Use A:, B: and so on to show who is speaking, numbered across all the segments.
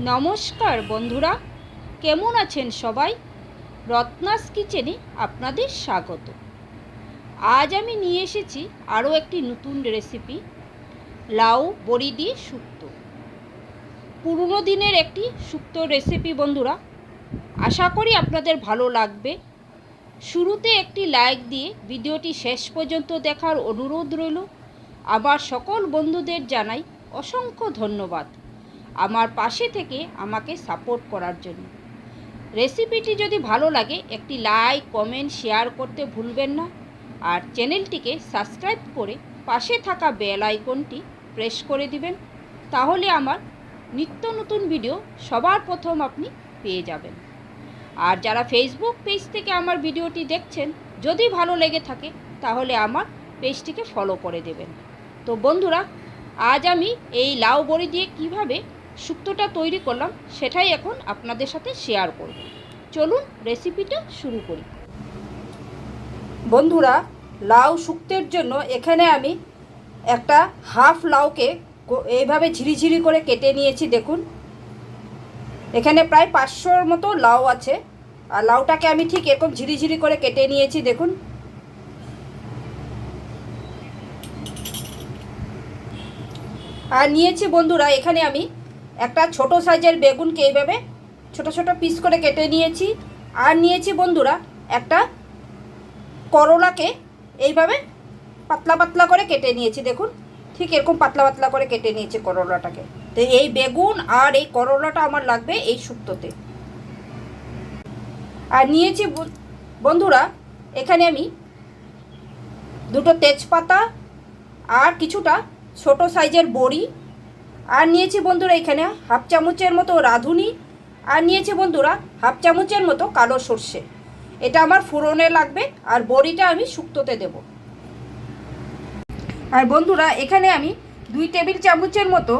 A: নমস্কার বন্ধুরা, কেমন আছেন সবাই? রত্নাস কিচেনে আপনাদের স্বাগত। আজ আমি নিয়ে এসেছি আরও একটি নতুন রেসিপি লাউ বড়ি দিয়ে শুক্তো। পুরনো দিনের একটি শুক্তো রেসিপি বন্ধুরা, আশা করি আপনাদের ভালো লাগবে। শুরুতে একটি লাইক দিয়ে ভিডিওটি শেষ পর্যন্ত দেখার অনুরোধ রইল। আবার সকল বন্ধুদের জানাই অসংখ্য ধন্যবাদ। আমার পাশে থেকে আমাকে সাপোর্ট করার জন্য। রেসিপিটি যদি ভালো লাগে, একটি লাইক কমেন্ট শেয়ার করতে ভুলবেন না। আর চ্যানেলটিকে সাবস্ক্রাইব করে পাশে থাকা বেল আইকনটি প্রেস করে দিবেন। তাহলে আমার নিত্য নতুন ভিডিও সবার প্রথম আপনি পেয়ে যাবেন। আর যারা ফেসবুক পেজ থেকে আমার ভিডিওটি দেখছেন, যদি ভালো লেগে থাকে, তাহলে আমার পেজটিকে ফলো করে দেবেন। তো বন্ধুরা, আজ আমি এই লাউ বড়ি দিয়ে কীভাবে শুক্তোটা তৈরি করলাম, সেটাই এখন আপনাদের সাথে শেয়ার করব। চলুন রেসিপিটা শুরু করি। বন্ধুরা, লাউ শুক্তের জন্য এখানে আমি একটা হাফ লাউকে এইভাবে ঝিরিঝিরি করে কেটে নিয়েছি, দেখুন। এখানে প্রায় পাঁচশোর মতো লাউ আছে, আর লাউটাকে আমি ঠিক এরকম ঝিরিঝিরি করে কেটে নিয়েছি, দেখুন। আর নিয়েছি বন্ধুরা, এখানে আমি একটা ছোট সাইজের বেগুনকে এইভাবে ছোট ছোট পিস করে কেটে নিয়েছি। আর নিয়েছি বন্ধুরা, একটা করলাকে এইভাবে পাতলা পাতলা করে কেটে নিয়েছি, দেখুন। ঠিক এরকম পাতলা পাতলা করে কেটে নিয়েছি করলাটাকে। তো এই বেগুন আর এই করলাটা আমার লাগবে এই শুক্তোতে আর নিয়েছি বন্ধুরা, এখানে আমি দুটো তেজপাতা আর কিছুটা ছোট সাইজের বড়ি আর নিয়েছি বন্ধুরা এখানে হাফ চামচের মতো রাঁধুনি, আর নিয়েছি বন্ধুরা হাফ চামচের মতো কালো সর্ষে। এটা আমার ফুরনে লাগবে, আর বড়িটা আমি শুক্তোতে দেব। আর বন্ধুরা, এখানে আমি দুই টেবিল চামচের মতো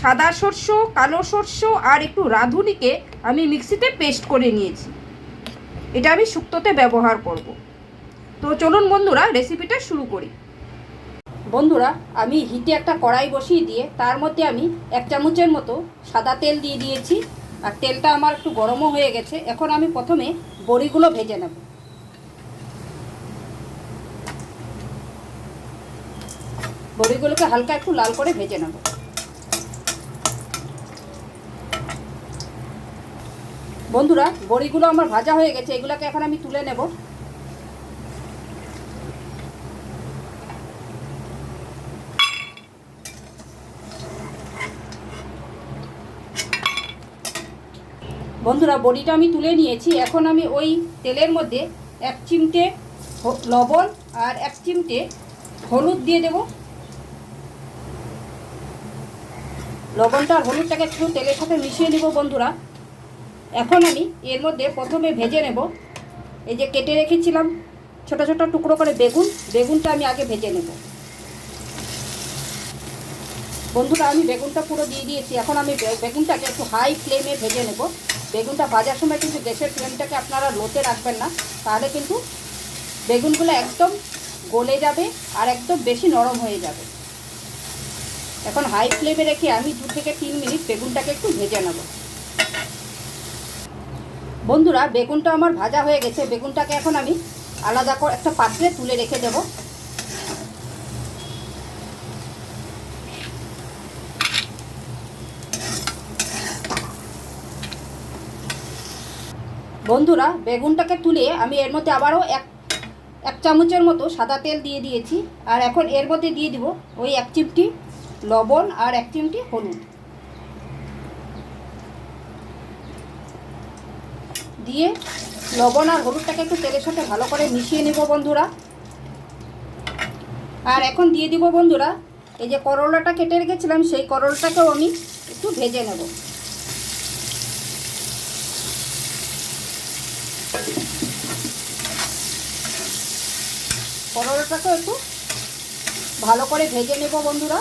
A: সাদা সর্ষ, কালো সর্ষ, আর একটু রাঁধুনিকে আমি মিক্সিতে পেস্ট করে নিয়েছি। এটা আমি শুক্তোতে ব্যবহার করব। তো চলুন বন্ধুরা, রেসিপিটা শুরু করি। বন্ধুরা, আমি হিটে একটা কড়াই বসিয়ে দিয়ে তার মধ্যে আমি এক চামচের মতো সাদা তেল দিয়ে দিয়েছি। আর তেলটা আমার একটু গরমও হয়ে গেছে। এখন আমি প্রথমে বড়িগুলো ভেজে নেব। বড়িগুলোকে হালকা একটু লাল করে ভেজে নেব। বন্ধুরা, বড়িগুলো আমার ভাজা হয়ে গেছে। এগুলোকে এখন আমি তুলে নেব। বন্ধুরা, বড়িটা আমি তুলে নিয়েছি। এখন আমি ওই তেলের মধ্যে এক চিমটে লবণ আর এক চিমটে হলুদ দিয়ে দেব। লবণটা আর হলুদটাকে একটু তেলের সাথে মিশিয়ে নিব বন্ধুরা। এখন আমি এর মধ্যে প্রথমে ভেজে নেব। এই যে কেটে রেখেছিলাম ছোট ছোট টুকরো করে বেগুন, বেগুনটা আমি আগে ভেজে নেব। বন্ধুরা, আমি বেগুনটা পুরো দিয়ে দিয়েছি। এখন আমি বেগুনটাকে একটু হাই ফ্লেমে ভেজে নেব। বেগুনটা ভাজার সময় কিন্তু গ্যাসের ফ্লেমটাকে আপনারা লোতে রাখবেন না। তাহলে কিন্তু বেগুনগুলো একদম গলে যাবে আর একদম বেশি নরম হয়ে যাবে। এখন হাই ফ্লেমে রেখে আমি দু থেকে তিন মিনিট বেগুনটাকে একটু ভেজে নেব। বন্ধুরা, বেগুনটা আমার ভাজা হয়ে গেছে। বেগুনটাকে এখন আমি আলাদা করে একটা পাত্রে তুলে রেখে দেবো। বন্ধুরা, বেগুনটাকে তুলে আমি এর মধ্যে আবারও এক এক চামচের মতো সাদা তেল দিয়ে দিয়েছি। আর এখন এর মধ্যে দিয়ে দিব ওই এক চিমটি লবণ আর এক চিমটি হলুদ। দিয়ে লবণ আর হলুদটাকে একটু তেলের সাথে ভালো করে মিশিয়ে নেব বন্ধুরা। আর এখন দিয়ে দিব বন্ধুরা, এই যে করলাটা কেটে রেখেছিলাম, সেই করলাটাকেও আমি একটু ভেজে নেব। করলাটাকেও একটু। ভালো করে ভেজে নেব বন্ধুরা।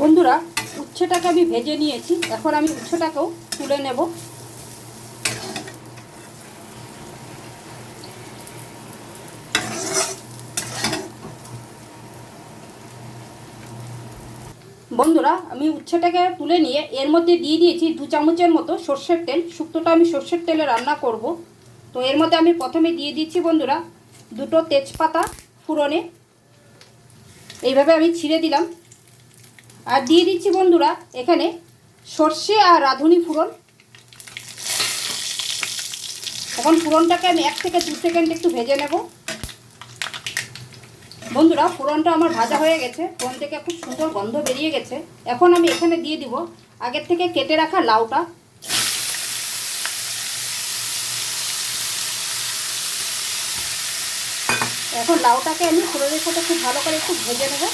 A: বন্ধুরা, উচ্ছেটাকে আমি ভেজে নিয়েছি। এখন আমি উচ্ছেটাকেও তুলে নেব। বন্ধুরা, আমি উচ্ছেটাকে তুলে নিয়ে এর মধ্যে দিয়ে দিয়েছি দু চামচের মতো সর্ষের তেল। শুক্তোটা আমি সর্ষের তেলে রান্না করব। তো এর মধ্যে আমি প্রথমে দিয়ে দিচ্ছি বন্ধুরা দুটো তেজপাতা ফুরনে। এইভাবে আমি ছিঁড়ে দিলাম। আর দিয়ে দিচ্ছি বন্ধুরা এখানে সর্ষে আর রাঁধুনি ফুরন। এখন ফুরনটাকে আমি এক থেকে দু সেকেন্ড একটু ভেজে নেব। বন্ধুরা, ফোড়নটা আমার ভাজা হয়ে গেছে। ফোড়ন থেকে খুব সুন্দর গন্ধ বেরিয়ে গেছে। এখন আমি এখানে দিয়ে দিব আগের থেকে কেটে রাখা লাউটা। এখন লাউটাকে আমি ফোড়নের সাথে খুব ভালো করে একটু ভেজে নেব।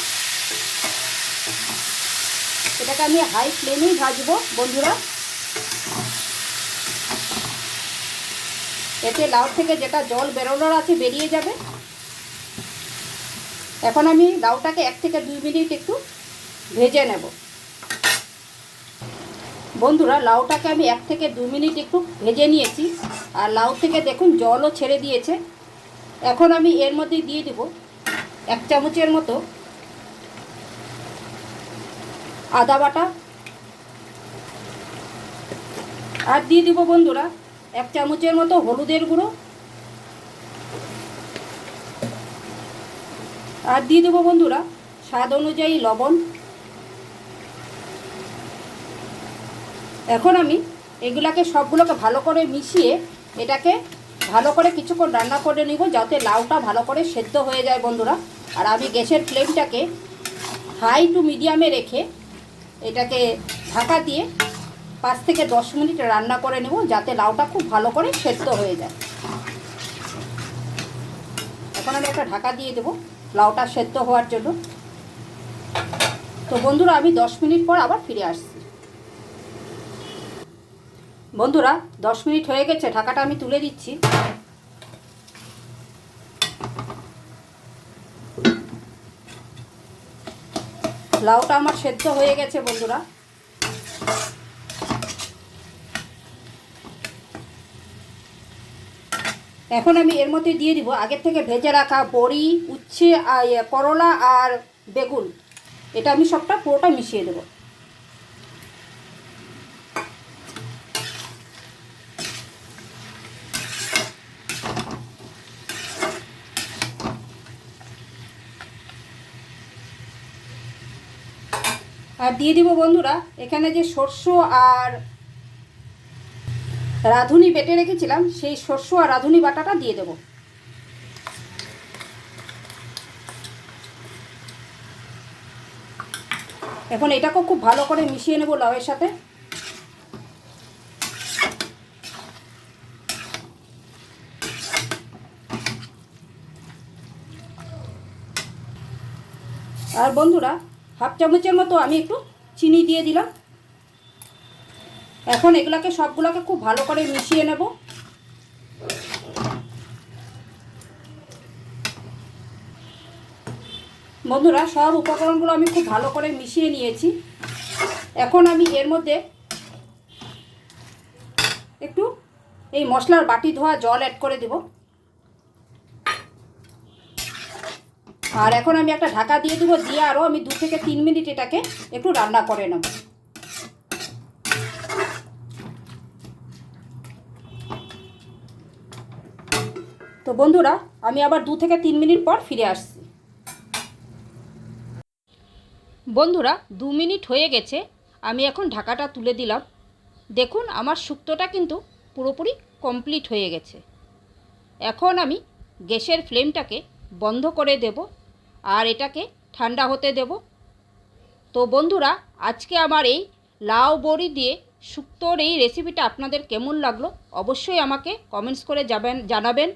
A: এটাকে আমি হাই ফ্লেমেই ভাজবো, বন্ধুরা। এতে লাউ থেকে যেটা জল বেরোনোর আছে বেরিয়ে যাবে। এখন আমি লাউটাকে এক থেকে দুই মিনিট একটু ভেজে নেব। বন্ধুরা, লাউটাকে আমি এক থেকে দু মিনিট একটু ভেজে নিয়েছি। আর লাউ থেকে দেখুন, জলও ছেড়ে দিয়েছে। এখন আমি এর মধ্যে দিয়ে দেব এক চামচের মতো আদা বাটা। আর দিয়ে দিব বন্ধুরা, এক চামচের মতো হলুদের গুঁড়ো। আর দিয়ে দেবো বন্ধুরা, স্বাদ অনুযায়ী লবণ। এখন আমি এগুলাকে সবগুলোকে ভালো করে মিশিয়ে এটাকে ভালো করে কিছুক্ষণ রান্না করে নিব, যাতে লাউটা ভালো করে সেদ্ধ হয়ে যায় বন্ধুরা। আর আমি গ্যাসের ফ্লেমটাকে হাই টু মিডিয়ামে রেখে এটাকে ঢাকা দিয়ে পাঁচ থেকে দশ মিনিট রান্না করে নেব, যাতে লাউটা খুব ভালো করে সেদ্ধ হয়ে যায়। এখন আমি একটা ঢাকা দিয়ে দেবো। লাউটা সেদ্ধ হওয়ার জন্য। তো বন্ধুরা, আমি দশ মিনিট পর আবার ফিরে আসছি। বন্ধুরা, দশ মিনিট হয়ে গেছে, ঢাকাটা আমি তুলে দিচ্ছি। লাউটা আমার সেদ্ধ হয়ে গেছে, বন্ধুরা। এখন আমি এর মধ্যে দিয়ে দিব আগের থেকে ভেজে রাখা বড়ি উচ্ছে আর ইয়ে, করলা আর বেগুন। এটা আমি সবটা পুরোটা মিশিয়ে দেব। আর দিয়ে দিব বন্ধুরা এখানে যে সর্ষ আর রাঁধুনি বেটে রেখেছিলাম, সেই শস্য আর রাঁধুনি বাটাটা দিয়ে দেব। এখন এটাকেও খুব ভালো করে মিশিয়ে নেব লাউয়ের সাথে। আর বন্ধুরা, হাফ চামচের মতো আমি একটু চিনি দিয়ে দিলাম। এখন এগুলাকে সবগুলোকে খুব ভালো করে মিশিয়ে নেব। বন্ধুরা, সব উপকরণগুলো আমি খুব ভালো করে মিশিয়ে নিয়েছি। এখন আমি এর মধ্যে একটু এই মশলার বাটি ধোয়া জল অ্যাড করে দেব। আর এখন আমি একটা ঢাকা দিয়ে দেবো, দিয়ে আরও আমি দু থেকে তিন মিনিট এটাকে একটু রান্না করে নেব। বন্ধুরা, আমি আবার দু থেকে তিন মিনিট পর ফিরে আসছি। বন্ধুরা, দু মিনিট হয়ে গেছে, আমি এখন ঢাকাটা তুলে দিলাম। দেখুন, আমার শুক্তোটা কিন্তু পুরোপুরি কমপ্লিট হয়ে গেছে। এখন আমি গ্যাসের ফ্লেমটাকে বন্ধ করে দেব আর এটাকে ঠান্ডা হতে দেব। তো বন্ধুরা, আজকে আমার এই লাউ বড়ি দিয়ে শুক্তোর এই রেসিপিটা আপনাদের কেমন লাগল, অবশ্যই আমাকে কমেন্টস করে যাবেন, জানাবেন।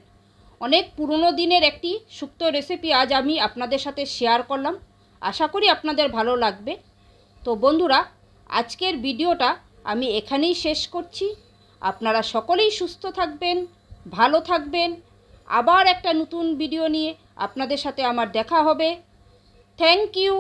A: অনেক পুরনো দিনের একটি শুক্তো রেসিপি আজ আমি আপনাদের সাথে শেয়ার করলাম। আশা করি আপনাদের ভালো লাগবে। তো বন্ধুরা, আজকের ভিডিওটা আমি এখানেই শেষ করছি। আপনারা সকলেই সুস্থ থাকবেন, ভালো থাকবেন। আবার একটা নতুন ভিডিও নিয়ে আপনাদের সাথে আমার দেখা হবে। Thank you